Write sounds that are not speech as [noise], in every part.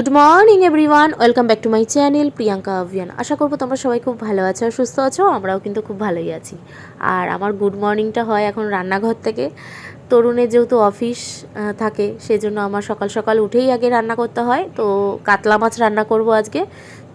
Good morning everyone welcome back to my channel Priyanka অভিয়ান আশা করব তোমরা সবাই খুব ভালো আছো আর সুস্থ আছো, আমরাও কিন্তু খুব ভালোই আছি। আর আমার গুড মর্নিংটা হয় এখন রান্নাঘর থেকে। তরুণের যেহেতু অফিস থাকে, সেজন্য আমার সকাল সকাল উঠেই আগে রান্না করতে হয়। তো কাতলা মাছ রান্না করব আজকে।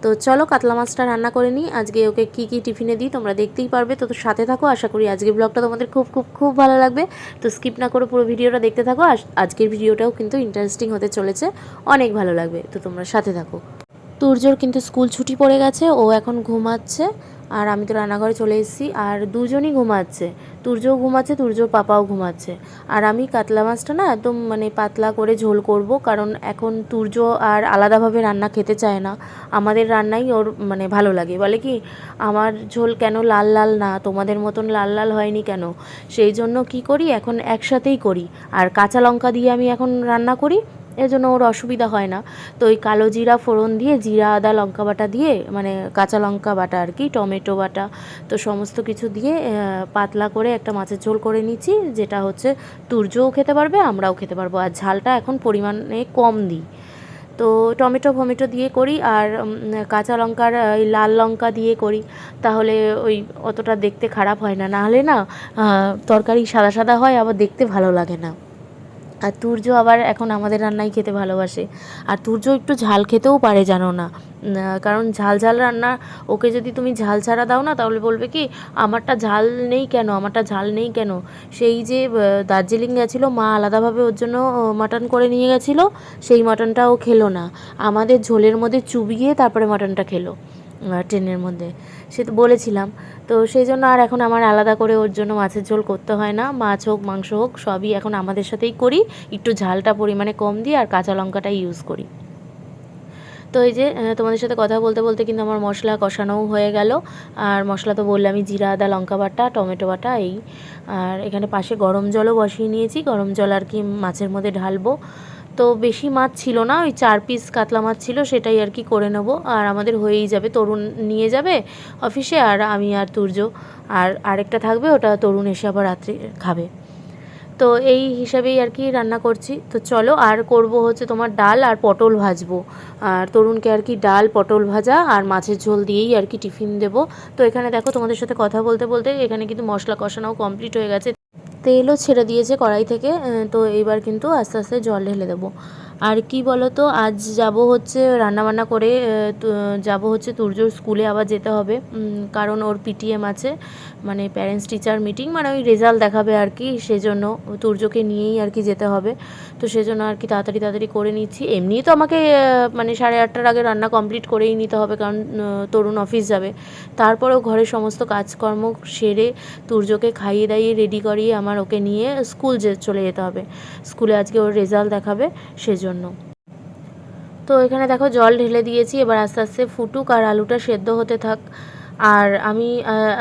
তো চলো কাতলা মাছটা রান্না করে নিই। আজকে ওকে কি কি টিফিনে দিই তোমরা দেখতেই পারবে। তো সাথে থাকো, আশা করি আজকের ব্লগটা তোমাদের খুব খুব খুব ভালো লাগবে। তো স্কিপ না করে পুরো ভিডিওটা দেখতে থাকো। আজকের ভিডিওটাও কিন্তু ইন্টারেস্টিং হতে চলেছে। অনেক ভালো লাগবে। তো তোমরা সাথে থাকো। তুর্যর কিন্তু স্কুল ছুটি পড়ে গেছে। ও এখন ঘুমাচ্ছে। আর আমি তো রান্নাঘরে চলে এসেছি, আর দুজনই ঘুমাচ্ছে। তুর্যও ঘুমাচ্ছে তুর্যর পাপাও ঘুমাচ্ছে। আর আমি কাতলা মাছটা না একদম মানে পাতলা করে ঝোল করব, কারণ এখন তুর্য আর আলাদাভাবে রান্না খেতে চায় না। আমাদের রান্নাই ওর মানে ভালো লাগে। বলে কি, আমার ঝোল কেন লাল লাল না? তোমাদের মতন লাল লাল হয়নি কেন? সেই জন্য কি করি, এখন একসাথেই করি। আর কাঁচা লঙ্কা দিয়ে আমি এখন রান্না করি এর জন্য ওর অসুবিধা হয় না। তো ওই কালো জিরা ফোড়ন দিয়ে জিরা, আদা, লঙ্কা বাটা দিয়ে মানে কাঁচা লঙ্কা বাটা আর কি, টমেটো বাটা, তো সমস্ত কিছু দিয়ে পাতলা করে একটা মাছের ঝোল করে নিচ্ছি, যেটা হচ্ছে তুর্যও খেতে পারবে, আমরাও খেতে পারব। আর ঝালটা এখন পরিমাণে কম দিই। তো টমেটো, ফমেটো দিয়ে করি আর কাঁচা লঙ্কার ওই লাল লঙ্কা দিয়ে করি। তাহলে ওই অতটা দেখতে খারাপ হয় না। নাহলে না তরকারি সাদা সাদা হয়, আবার দেখতে ভালো লাগে না। আর তুর্য আবার এখন আমাদের রান্নাই খেতে ভালোবাসে। আর তুর্য একটু ঝাল খেতেও পারে, জানো না? কারণ ঝাল ঝাল রান্না, ওকে যদি তুমি ঝাল ছাড়া দাও না, তাহলে বলবে কি, আমারটা ঝাল নেই কেন? আমারটা ঝাল নেই কেন? সেই যে দার্জিলিং গেছিল, মা আলাদাভাবে ওর জন্য মাটন করে নিয়ে গেছিল, সেই মাটনটা ও খেলো না। আমাদের ঝোলের মধ্যে চুবিয়ে তারপরে মাটনটা খেলো। ট্রেনের মধ্যে। সে তো বলেছিলাম। তো সেই জন্য আর এখন আমার আলাদা করে ওর জন্য মাছের ঝোল করতে হয় না। মাছ হোক, মাংস হোক, সবই এখন আমাদের সাথেই করি। একটু ঝালটা পরিমাণে কম দিই আর কাঁচা লঙ্কাটা ইউজ করি। তো এই যে তোমাদের সাথে কথা বলতে বলতে কিন্তু আমার মশলা কষানোও হয়ে গেল। আর মশলা তো বললামই জিরা, আদা, লঙ্কা বাটা, টমেটো বাটা, এই। আর এখানে পাশে গরম জলও বসিয়ে নিয়েছি। গরম জল আর কি মাছের মধ্যে ঢালবো। তো বেশি মাছ ছিল না, ওই চার পিস কাতলা মাছ ছিল, সেটাই আর কি করে নেব। আর আমাদের হয়েই যাবে, তরুণ নিয়ে যাবে অফিসে আর আমি আর তুর্য। আর আরেকটা থাকবে, ওটা তরুণ এসে আবার রাত্রে খাবে। তো এই হিসাবেই আর কি রান্না করছি। তো চলো, আর করব হচ্ছে তোমার ডাল আর পটল ভাজবো। আর তরুণকে আর কি ডাল, পটল ভাজা আর মাছের ঝোল দিয়েই আর কি টিফিন দেবো। তো এখানে দেখো তোমাদের সাথে কথা বলতে বলতে এখানে কিন্তু মশলা কষানোও কমপ্লিট হয়ে গেছে। তেলও ছেড়ে দিয়েছে কড়াই থেকে তো এবার কিন্তু আস্তে আস্তে জল ঢেলে দেবো। আর কি বলো তো আজ যাব হচ্ছে রান্নাবান্না করে যাব হচ্ছে তুর্যর স্কুলে আবার যেতে হবে কারণ ওর পিটিএম আছে। মানে প্যারেন্টস টিচার মিটিং মানে ওই রেজাল্ট দেখাবে আর কি, সেজন্য তুর্যকে নিয়েই আর কি যেতে হবে। তো সেজন্য আর কি তাড়াতাড়ি তাড়াতাড়ি করে নিচ্ছি। এমনিই তো আমাকে মানে সাড়ে আটটার আগে রান্না কমপ্লিট করেই নিতে হবে, কারণ তরুণ অফিস যাবে। তারপরেও ঘরের সমস্ত কাজকর্ম সেরে তুর্যকে খাইয়ে দাইয়ে রেডি করিয়ে আমার ওকে নিয়ে স্কুল যে, চলে যেতে হবে। স্কুলে আজকে ওর রেজাল্ট দেখাবে, সেজন্য। তো এখানে দেখো জল ঢেলে দিয়েছি, এবার আস্তে আস্তে ফুটুক আর আলুটা সেদ্ধ হতে থাক। আর আমি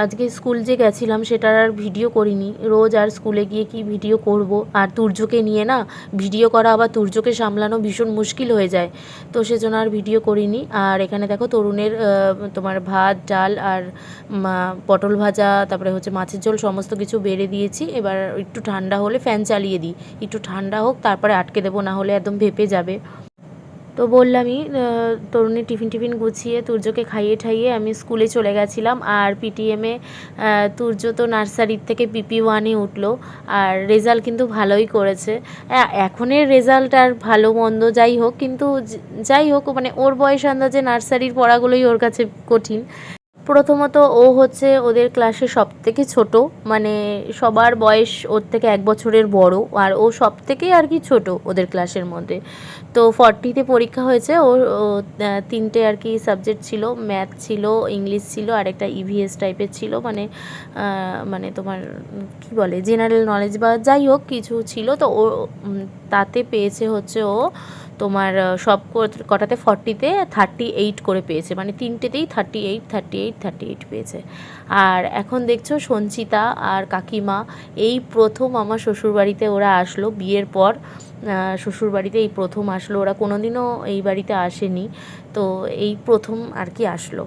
আজকে স্কুল যে গেছিলাম সেটার আর ভিডিও করিনি। রোজ আর স্কুলে গিয়ে কি ভিডিও করব? আর তুর্যকে নিয়ে না, ভিডিও করা আবার তুর্যকে সামলানো ভীষণ মুশকিল হয়ে যায়। তো সেজন্য আর ভিডিও করিনি। আর এখানে দেখো তরুণের তোমার ভাত, ডাল আর পটল ভাজা, তারপরে হচ্ছে মাছের ঝোল সমস্ত কিছু বেড়ে দিয়েছি। এবার একটু ঠান্ডা হলে ফ্যান চালিয়ে দিই। একটু ঠান্ডা হোক, তারপরে আটকে দেবো, না হলে একদম ভেপে যাবে। তো বললামই তরুণী টিফিন টিফিন গুছিয়ে তুর্যকে খাইয়ে ঠাইয়ে আমি স্কুলে চলে গেছিলাম আর পিটিএমে তুর্য তো নার্সারির থেকে পিপি ওয়ানে উঠল আর রেজাল্ট কিন্তু ভালোই করেছে। এখনের রেজাল্ট আর ভালো মন্দ যাই হোক, কিন্তু যাই হোক মানে ওর বয়স আন্দাজে নার্সারির পড়াগুলোই ওর কাছে কঠিন। প্রথমত ও হচ্ছে ওদের ক্লাসে সব থেকে ছোট মানে সবার বয়স ওর থেকে এক বছরের বড় আর ও সব থেকেই আর কি ছোট ওদের ক্লাসের মধ্যে। তো ফর্টিতে পরীক্ষা হয়েছে ও, তিনটে আর কি সাবজেক্ট ছিল ম্যাথ ছিল ইংলিশ ছিল আর একটা ইভিএস টাইপের ছিল মানে মানে তোমার কি বলে জেনারেল নলেজ বা যাই হোক কিছু ছিল তো ও তাতে পেয়েছে হচ্ছে ও তোমার সব কটাতে? ফর্টিতে থার্টি এইট করে পেয়েছে। মানে তিনটেতেই thirty eight thirty eight thirty eight পেয়েছে। আর এখন দেখছ সঞ্চিতা আর কাকিমা, এই প্রথম আমার শ্বশুরবাড়িতে ওরা আসলো। বিয়ের পর শ্বশুরবাড়িতে এই প্রথম আসলো। ওরা কোনোদিনও এই বাড়িতে আসেনি। তো এই প্রথম আর কি আসলো।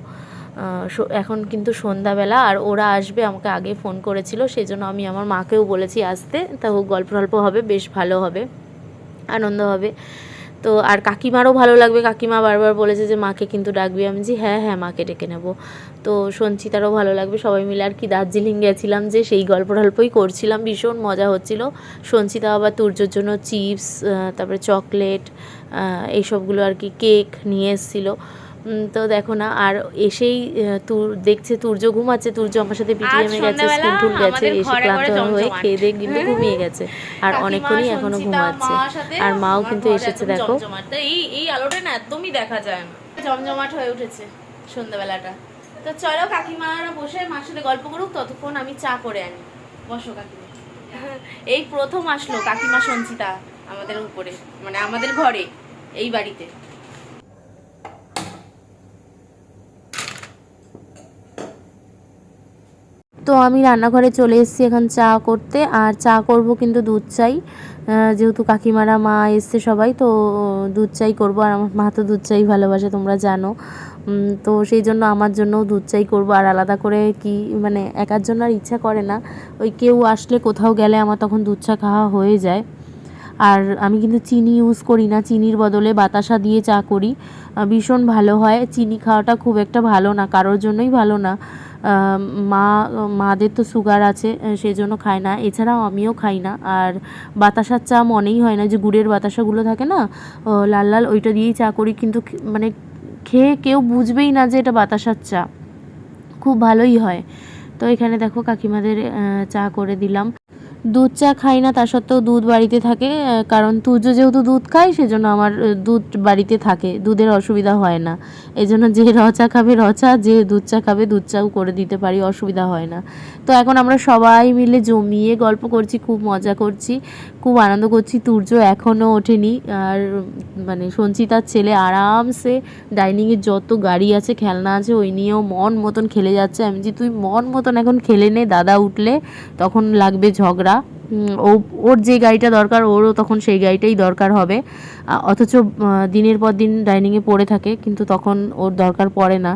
এখন কিন্তু সন্ধ্যাবেলা আর ওরা আসবে, আমাকে আগে ফোন করেছিল। সেই জন্য আমি আমার মাকেও বলেছি, আসতে। তা গল্প টল্প হবে, বেশ ভালো হবে, আনন্দ হবে। তো আর কাকিমারও ভালো লাগবে। কাকিমা বারবার বলেছে যে, মাকে কিন্তু ডাকবি? আমি যে হ্যাঁ হ্যাঁ মাকে ডেকে নেব। তো সঞ্চিতারও ভালো লাগবে। সবাই মিলে আর কি দার্জিলিং গেছিলাম যে, সেই গল্প টল্পই করছিলাম। ভীষণ মজা হচ্ছিল। সঞ্চিতা আবার তুর্যর জন্য চিপস তারপরে চকলেট এইসবগুলো আর কি কেক নিয়ে এসেছিল। তো দেখো না আর এসেই তুর দেখছে তুর্য ঘুমাচ্ছে তুর্য আমার সাথে পিটিএমে গেছে স্কুল টুল গেছে এসে ক্লান্ত হয়ে খেয়ে দিয়ে কিন্তু ঘুমিয়ে গেছে। আর অনেকক্ষণই এখনও ঘুমাচ্ছে। আর মাও কিন্তু এসেছে দেখো। এই এই আলোটা না একদমই দেখা যায় না। জমজমাট হয়ে উঠেছে সন্ধ্যাবেলাটা। তো চলো কাকিমারা বসে মার সাথে গল্প করুক ততক্ষণ আমি চা করে আনি। বসো কাকিমা। এই প্রথম আসলো কাকিমা সঞ্চিতা আমাদের উপরে মানে আমাদের ঘরে এই বাড়িতে। তো আমি রান্নাঘরে চলে এসেছি এখন চা করতে, আর চা করব কিন্তু দুধ চাই। যেহেতু কাকিমারা, মা এসছে সবাই, তো দুধ চাই করব, আর আমার মা তো দুধ চাই ভালোবাসে, তোমরা জানো। তো সেই জন্য আমার জন্যও দুধ চাই করব, আর আলাদা করে কি মানে একার জন্য আর ইচ্ছা করে না। ওই কেউ আসলে কোথাও গেলে আমার তখন দুধ চা খাওয়া হয়ে যায়। আর আমি কিন্তু চিনি ইউজ করি না, চিনির বদলে বাতাসা দিয়ে চা করি। ভীষণ ভালো হয়। চিনি খাওয়াটা খুব একটা ভালো না, কারোর জন্যই ভালো না। মা, মাদের তো সুগার আছে সেই জন্য খায় না। এছাড়াও আমিও খাই না। আর বাতাসার চা মনেই হয় না যে গুড়ের বাতাসাগুলো থাকে না লাল লাল ওইটা দিয়েই চা করি। কিন্তু মানে খেয়ে কেউ বুঝবেই না যে এটা বাতাসার চা। খুব ভালোই হয়। তো এখানে দেখো কাকিমাদের চা করে দিলাম। দুধ চা খাই না, তা সত্ত্বেও দুধ বাড়িতে থাকে কারণ তুর্য যেহেতু দুধ খায়, সেজন্য আমার দুধ বাড়িতে থাকে, দুধের অসুবিধা হয় না। এই জন্য যে র চা খাবে, র চা, যে দুধ চা খাবে, দুধ চাও করে দিতে পারি, অসুবিধা হয় না। তো এখন আমরা সবাই মিলে জমিয়ে গল্প করছি, খুব মজা করছি, খুব আনন্দ করছি। তুর্য এখনও ওঠেনি আর মানে সঞ্চিতার ছেলে আরামসে ডাইনিংয়ে যত গাড়ি আছে, খেলনা আছে, ওই নিয়েও মন মতন খেলে যাচ্ছে। আমি যে তুই মন মতন এখন খেলে নে, দাদা উঠলে তখন লাগবে ঝগড়া। ও, ওর যে গাড়িটা দরকার, ওরও তখন সেই গাড়িটাই দরকার হবে। অথচ দিনের পর দিন ডাইনিংয়ে পড়ে থাকে, কিন্তু তখন ওর দরকার পড়ে না।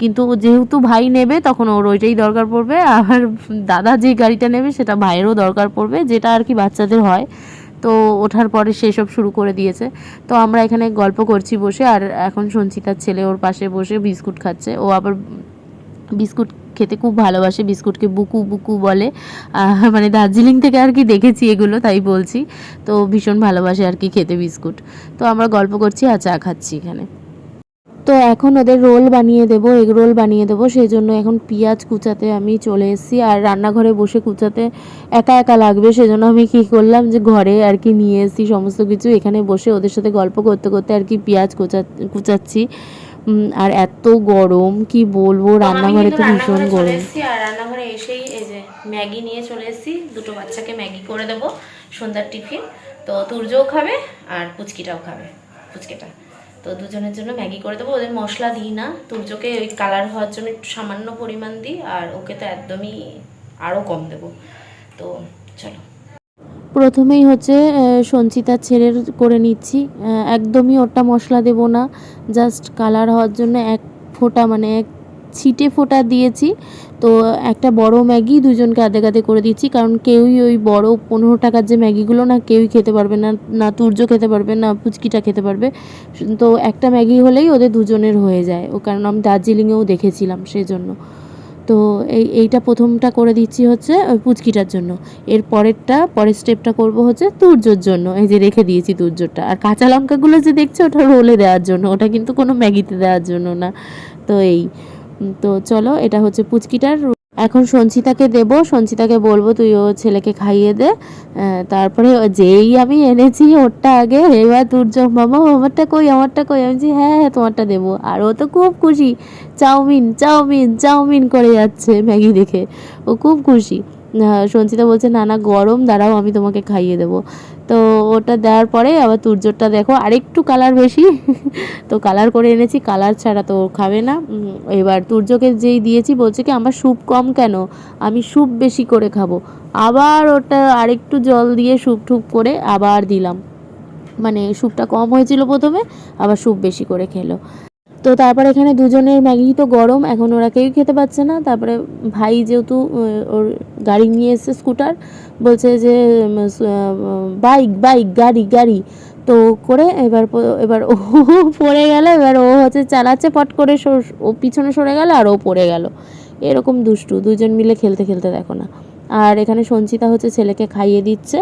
কিন্তু যেহেতু ভাই নেবে, তখন ওর ওইটাই দরকার পড়বে। আর দাদা যে গাড়িটা নেবে, সেটা ভাইয়েরও দরকার পড়বে, যেটা আর কি বাচ্চাদের হয়। তো ওঠার পরে সেসব শুরু করে দিয়েছে। তো আমরা এখানে গল্প করছি বসে, আর এখন সঞ্চিতার ছেলে ওর পাশে বসে বিস্কুট খাচ্ছে। ও আবার বিস্কুট খেতে খুব ভালোবাসে, বিস্কুটকে বুকু বুকু বলে। মানে দার্জিলিং থেকে আর কি দেখেছি এগুলো, তাই বলছি। তো ভীষণ ভালোবাসে আর কি খেতে বিস্কুট। তো আমরা গল্প করছি আর চা খাচ্ছি এখানে। তো এখন ওদের রোল বানিয়ে দেবো, এগ রোল বানিয়ে দেবো সেই জন্য এখন পেঁয়াজ কুচাতে আমি চলে এসেছি। আর রান্নাঘরে বসে কুচাতে একা একা লাগবে, সেজন্য আমি কী করলাম যে ঘরে আর কি নিয়ে এসেছি সমস্ত কিছু। এখানে বসে ওদের সাথে গল্প করতে করতে আর কি পেঁয়াজ কুচা, কুচাচ্ছি। আর এত গরম কি বলব? রান্নাঘরে তো ভীষণ গরম। আর রান্নাঘরে এসেই এই যে ম্যাগি নিয়ে চলে এসেছি। দুটো বাচ্চাকে ম্যাগি করে দেবো সন্ধ্যার টিফিন। তো তুর্যও খাবে আর পুচকিটাও খাবে পুচকিটা। তো দুজনের জন্য ম্যাগি করে দেবো। ওদের মশলা দিই না। তুর্যকে ওই কালার হওয়ার জন্য একটু সামান্য পরিমাণ দিই আর ওকে তো একদমই আরও কম দেবো। তো চলো। প্রথমেই হচ্ছে সঞ্চিতা ছেলের করে নিচ্ছি। একদমই ওটা মশলা দেব না জাস্ট কালার হওয়ার জন্য এক ফোঁটা মানে এক ছিটে ফোঁটা দিয়েছি। তো একটা বড় ম্যাগি দুজনকে আধে আধে করে দিচ্ছি, কারণ কেউই ওই বড় পনেরো টাকার যে ম্যাগিগুলো না, কেউই খেতে পারবে না না তুর্য খেতে পারবে, না পুচকিটা খেতে পারবে। তো একটা ম্যাগি হলেই ওদের দুজনের হয়ে যায়। ও কারণ আমি দার্জিলিংয়েও দেখেছিলাম সেই জন্য তো এই, এইটা প্রথমটা করে দিচ্ছি হচ্ছে, ওই পুচকিটার জন্য। এর পরেরটা, পরের স্টেপটা করব হচ্ছে তুর্যর জন্য। এই যে রেখে দিয়েছি তুর্যটা। আর কাঁচা লঙ্কাগুলো যে দেখছ, ওটা রোলে দেওয়ার জন্য। ওটা কিন্তু কোনো ম্যাগিতে দেওয়ার জন্য না। তো এই তো চলো, এটা হচ্ছে পুচকিটার এখন সঞ্চিতাকে দেবো সঞ্চিতাকে বলব তুই ও ছেলেকে খাইয়ে দে। তারপরে যেই আমি এনেছি ওরটা আগে এবার দুর্যোগ মামা আমারটা কই আমারটা কই? আমি বলছি, হ্যাঁ হ্যাঁ তোমারটা দেবো। আর ও তো খুব খুশি চাউমিন চাউমিন চাউমিন করে যাচ্ছে ম্যাগি দেখে। ও খুব খুশি। সঞ্চিতা বলছে, না না, গরম, দাঁড়াও, আমি তোমাকে খাইয়ে দেবো। তো ওটা দেওয়ার পরে আবার তুর্যটা দেখো, আরেকটু কালার বেশি। [laughs] তো কালার করে এনেছি কালার ছাড়া তো খাবে না। এবার তুর্যকে যেই দিয়েছি, বলছে কি, আমার স্যুপ কম কেন? আমি স্যুপ বেশি করে খাব। আবার ওটা আরেকটু জল দিয়ে স্যুপ ঠুপ করে আবার দিলাম। মানে স্যুপটা কম হয়েছিল প্রথমে, আবার স্যুপ বেশি করে খেলো। তো তারপরে এখানে দুজনের ম্যাগি তো গরম, এখন ওরা কেউই খেতে পাচ্ছে না। তারপরে ভাই যেহেতু ওর গাড়ি নিয়ে এসছে স্কুটার, বলছে যে বাইক বাইক, গাড়ি গাড়ি। তো করে এবার এবার ও [laughs] পড়ে গেল, এবার ও হচ্ছে চালাচ্ছে পট করে ও পিছনে সরে গেল আর ও পড়ে গেল। এরকম দুষ্টু, দুজন মিলে খেলতে খেলতে দেখো না। আর এখানে সঞ্চিতা হচ্ছে ছেলেকে খাইয়ে দিচ্ছে।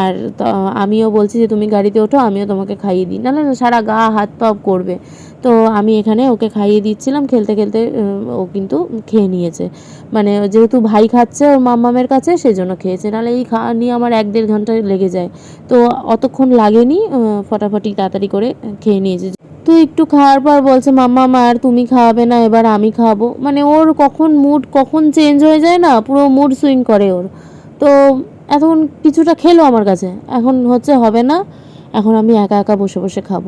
আর আমিও বলছি যে, তুমি গাড়িতে ওঠো, আমিও তোমাকে খাইয়ে দিই। নাহলে না, সারা গা, হাত পা করবে। তো আমি এখানে ওকে খাইয়ে দিচ্ছিলাম, খেলতে খেলতে ও কিন্তু খেয়ে নিয়েছে। মানে যেহেতু ভাই খাচ্ছে ওর মাম্মামের কাছে, সেজন্য খেয়েছে। নাহলে এই খাওয়া নিয়ে আমার এক দেড় ঘণ্টা লেগে যায়। তো অতক্ষণ লাগেনি ফটাফটি তাড়াতাড়ি করে খেয়ে নিয়েছে। তো একটু খাওয়ার পর বলছে মাম্মা মার তুমি খাওয়াবে না, এবার আমি খাওয়াবো মানে ওর কখন মুড কখন চেঞ্জ হয়ে যায় না, পুরো মুড সুইং করে ওর। তো এখন কিছুটা খেলো আমার কাছে। এখন হচ্ছে হবে না, এখন আমি একা একা বসে বসে খাব।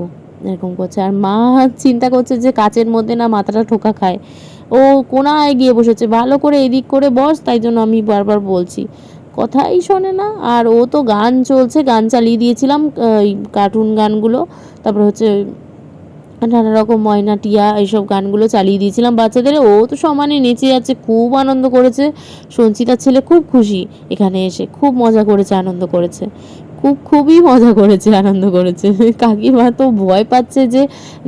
এরকম করছে। আর মা চিন্তা করছে যে কাচের মধ্যে না মাথাটা ঠোকা খায়। ও কোনায় গিয়ে বসেছে। ভালো করে এদিক করে বস, তাই জন্য আমি বারবার বলছি। কথাই শোনে না। আর ও তো গান চলছে, গান চালিয়ে দিয়েছিলাম এই কার্টুন গানগুলো। তারপরে হচ্ছে নানা রকম ময়না, টিয়া এইসব গানগুলো চালিয়ে দিয়েছিলাম বাচ্চাদের। ও তো সমানে নেচে যাচ্ছে, খুব আনন্দ করেছে। সঞ্চিতার ছেলে খুব খুশি। এখানে এসে খুব মজা করেছে, আনন্দ করেছে। খুব, খুবই মজা করেছে, আনন্দ করেছে। কাকিমা তো ভয় পাচ্ছে যে,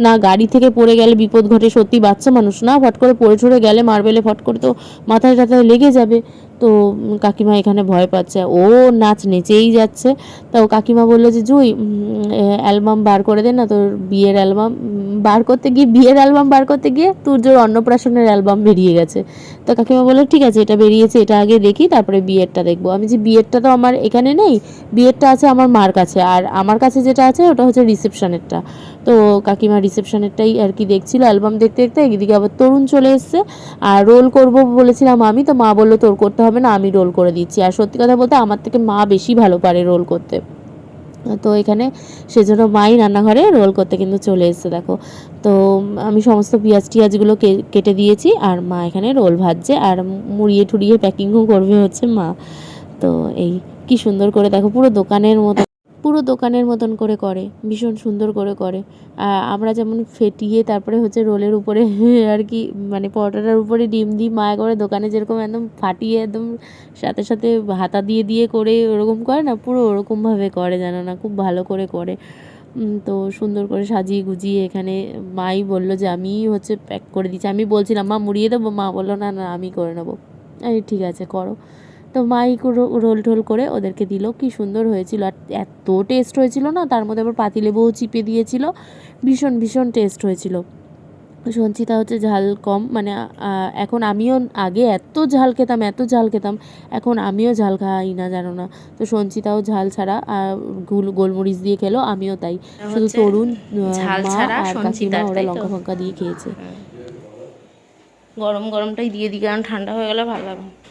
না, গাড়ি থেকে পড়ে গেলে বিপদ ঘটে, সত্যি বাচ্চা মানুষ না, ফট করে পড়ে ছড়ে গেলে মার্বেলে ফট করে তো মাথায় টাথায় লেগে যাবে। তো কাকিমা এখানে ভয় পাচ্ছে। ও নাচ নেচেই যাচ্ছে। তো কাকিমা বলল যে, জুই অ্যালবাম বার করে দে না তোর বিয়ের অ্যালবাম। বার করতে গিয়ে, বিয়ের অ্যালবাম বার করতে গিয়ে তোর জোর অন্নপ্রাশনের অ্যালবাম বেরিয়ে গেছে। তো কাকিমা বলল, ঠিক আছে, এটা বেরিয়েছে, এটা আগে দেখি, তারপরে বিয়েরটা দেখব। আমি যে, বিয়েরটা তো আমার এখানে নেই, বিয়েরটা আছে আমার মার কাছে। আর আমার কাছে যেটা আছে, ওটা হচ্ছে রিসেপশনেরটা। তো কাকিমা রিসেপশনেরটাই আর কি দেখছিল, অ্যালবাম দেখতে দেখতে এদিকে আবার তরুণ চলে এসছে। আর রোল করব বলেছিলাম আমি, তো মা বলল, তোর করতে হবে না, আমি রোল করে দিচ্ছি। আর সত্যি কথা বলতে আমার থেকে মা বেশি ভালো পারে রোল করতে। তো এখানে সেজন্য মাই রান্নাঘরে রোল করতে কিন্তু চলে এসেছে, দেখো। তো আমি সমস্ত পেঁয়াজ টিয়াজগুলো কেটে দিয়েছি, আর মা এখানে রোল ভাজছে, আর মুড়িয়ে ঠুড়িয়ে প্যাকিংও করবে হচ্ছে মা। তো এই কি সুন্দর করে দেখো, পুরো দোকানের মতো পুরো দোকানের মতন করে করে, ভীষণ সুন্দর করে করে। আমরা যেমন ফেটিয়ে তারপরে হচ্ছে রোলের উপরে [laughs] আর কি মানে পরোটাটার উপরে ডিম দিই মা করে দোকানে যেরকম একদম ফাটিয়ে একদম সাথে সাথে হাতা দিয়ে দিয়ে করে ওরকম করে না, পুরো ওরকমভাবে করে জানো না, খুব ভালো করে করে। তো সুন্দর করে সাজিয়ে গুজিয়ে এখানে মাই বলল যে, আমি হচ্ছে প্যাক করে দিচ্ছি। আমি বলছিলাম, মা, মুড়িয়ে দেবো? মা বলল, না না, আমি করে নেব। এই ঠিক আছে, করো। তো মাই রোল টোল করে ওদেরকে দিল। কি সুন্দর হয়েছিল। আর এত টেস্ট হয়েছিল না তার মধ্যে আবার পাতিলেবুও চিপে দিয়েছিল। ভীষণ ভীষণ টেস্ট হয়েছিল। সঞ্চিতা হচ্ছে ঝাল কম মানে এখন আমিও আগে এত ঝাল খেতাম এত ঝাল খেতাম এখন আমিও ঝাল খাই না জানো না। তো সঞ্চিতাও ঝাল ছাড়া আর গুল গোলমরিচ দিয়ে খেলো আমিও তাই। শুধু তরুণ ঝাল মা ছাড়া আর কাকিমা ওরা লঙ্কা ফঙ্কা দিয়ে খেয়েছে। গরম গরমটাই দিয়ে দিই কারণ ঠান্ডা হয়ে গেলে ভালো লাগবে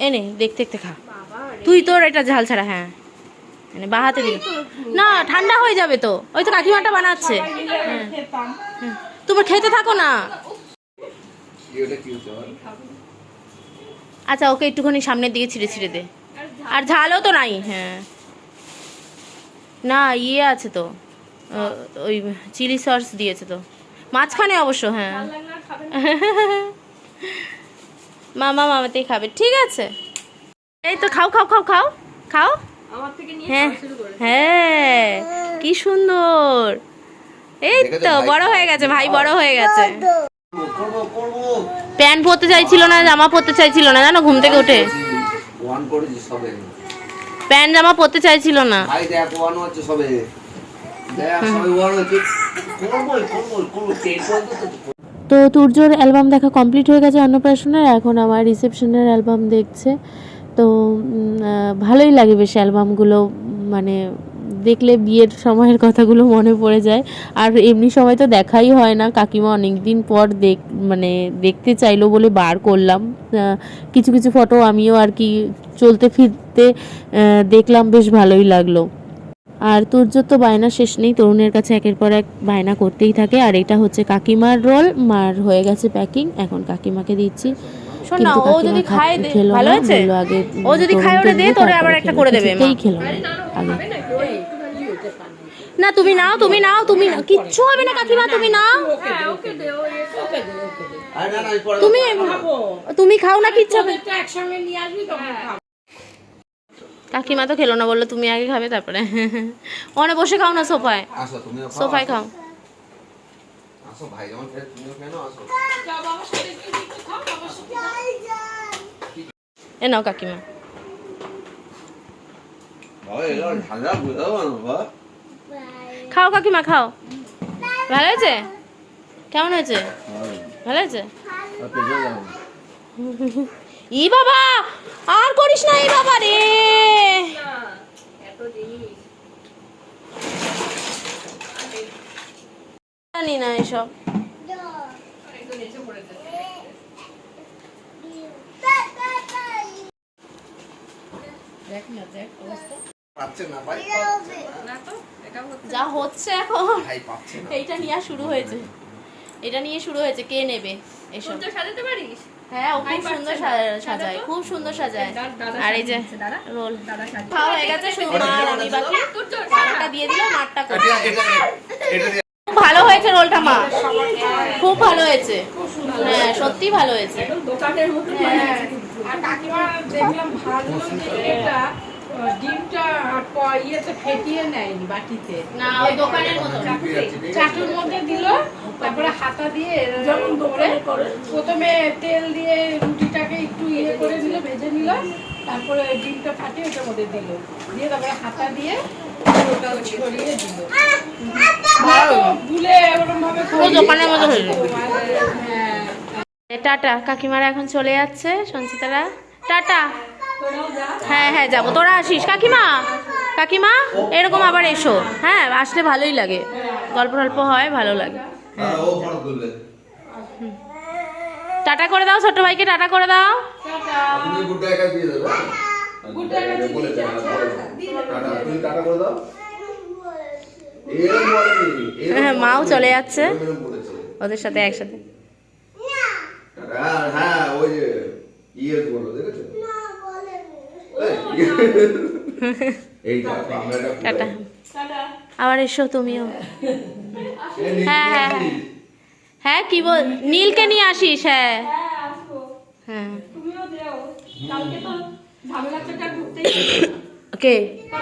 এনে দেখতে দেখতে খা। তুই তোর এটা ঝাল ছাড়া হ্যাঁ। মানে বাহাতে দিবি। না, ঠান্ডা হয়ে যাবে তো। ওই তো কাকিমাটা বানাচ্ছে। হ্যাঁ। তোমার খেতে থাকো না। আচ্ছা ওকে একটুখানি সামনের দিকে ছিঁড়ে ছিঁড়ে দে। আর ঝালও তো নাই হ্যাঁ। না ইয়ে আছে তো। ওই চিলি সস দিয়েছে তো। মাঝখানে অবশ্য হ্যাঁ। [laughs] মামা মামাতেই খাবে ঠিক আছে? এই তো খাও খাও খাও খাও খাও। হ্যাঁ হ্যাঁ কি সুন্দর। এই তো বড় হয়ে গেছে ভাই বড় হয়ে গেছে। প্যান্ট পরতে চাইছিল না জামা পরতে চাইছিল না জানো ঘুম থেকে উঠে? প্যান্ট জামা পরতে চাইছিল না। ভাই দেখ ওয়ান হচ্ছে সবে। দেখ সবে ওয়ান হচ্ছে। করবোই করবোই করব টেন পর্যন্ত তো তুর্যর অ্যালবাম দেখা কমপ্লিট হয়ে গেছে অন্নপ্রাশনের, এখন আমার রিসেপশনের অ্যালবাম দেখছে। তো ভালোই লাগে বেশ অ্যালবামগুলো মানে দেখলে বিয়ের সময়ের কথাগুলো মনে পড়ে যায়। আর এমনি সময় তো দেখাই হয় না, কাকিমা অনেক দিন পর দেখ মানে দেখতে চাইলো বলে বার করলাম। কিছু কিছু ফটো আমিও আর কি চলতে ফিরতে দেখলাম, বেশ ভালোই লাগল। আর তুর্যর তো বায়না শেষ নেই তরুণের কাছে একের পর এক বায়না করতেই থাকে। আর এটা হচ্ছে কাকিমার রোল মার হয়ে গেছে প্যাকিং এখন কাকিমাকে দিচ্ছি। শোন না ও যদি খায় দে ভালো আগে ও যদি খায় ওটা দে তোরে আবার একটা করে দেবে মা। খেলো না আগে। না তুমি নাও তুমি নাও তুমি নাও। কিচ্ছু হবে না কাকিমা তুমি নাও। আরে না না এই পরে তুমি তুমি খাও না কিচ্ছু হবে কাকিমা তো খেলো না বলল তুমি আগে খাবে তারপরে। ওখানে বসে খাও না সোফায়? সোফায় খাও। এ নাও কাকিমা। খাও কাকিমা খাও। ভালো হয়েছে? কেমন হয়েছে? ভালো। হয়েছে? ই বাবা! আর করিস না ই বাবা রে জানি না এসব। পাচ্ছে না ভাই যা হচ্ছে এখন। ভাই পাচ্ছে না। এইটা নিয়ে শুরু হয়েছে। এটা নিয়ে শুরু হয়েছে। কে নেবে? এসব। সাজাতে পারিস? হ্যাঁ ও খুব সুন্দর সাজায় খুব সুন্দর সাজায়। আর এই যে রোল। খাওয়া হয়ে গেছে শুধু মা আর আমি বাকি। মারটা দিয়ে দিল মারটা ভালো হয়েছে রোলটা মা। খুব ভালো হয়েছে। হ্যাঁ সত্যি ভালো হয়েছে। দোকানের মতো আর কাকিমা দেখলাম ভালো এটা ডিমটা প- ইয়েতে ফেটিয়ে নেয়নি বাটিতে। না ওই দোকানের মতো চাটুর মধ্যে দিল। তারপরে হাতা দিয়ে যেমন করে। প্রথমে তেল দিয়ে রুটিটাকে একটু ইয়ে করে নিল ভেজে নিল তারপরে ডিমটা ফাটিয়ে ওটার মধ্যে দিল। দিয়ে তারপরে হাতা দিয়ে ছড়িয়ে দিল। গুলে ওরকম ভাবে দোকানের মতো হয়ে টাটা কাকিমারা এখন চলে যাচ্ছে সঞ্চিতারা। টাটা। হ্যাঁ হ্যাঁ যাব। তোরা আসিস। কাকিমা কাকিমা এরকম আবার এসো। হ্যাঁ আসলে ভালোই লাগে। গল্প টল্প হয় ভালো লাগে। ও তুলবে টাটা করে দাও ছোট ভাইকে টাটা করে দাও। তুমি গুড ডাইটা দিয়ে দেবে গুড ডাইটা বলে টাটা তুমি টাটা করে দাও। এরকম বলেনি এরকম হ্যাঁ, মাও চলে যাচ্ছে। ওদের সাথে একসাথে। হ্যাঁ হ্যাঁ ওই যে ইয়ে বলো দেখেছ। টাটা। আবার এসো তুমিও। হ্যাঁ, হ্যাঁ, হ্যাঁ। কি বল? নীলকে নিয়ে আসিস হ্যাঁ। হ্যাঁ। ওকে।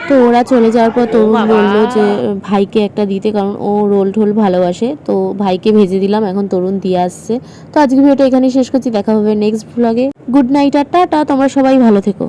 তো ওরা চলে যাওয়ার পর তরুণ বলল যে ভাইকে একটা দিতে কারণ ও রোল ঠোল ভালোবাসে। তো ভাইকে ভেজে দিলাম এখন তরুণ দিয়ে আসছে। তো আজকে ভিডিওটা এখানেই শেষ করছি দেখা হবে নেক্সট ব্লগে গুড নাইট আর টাটা তোমরা সবাই ভালো থেকো।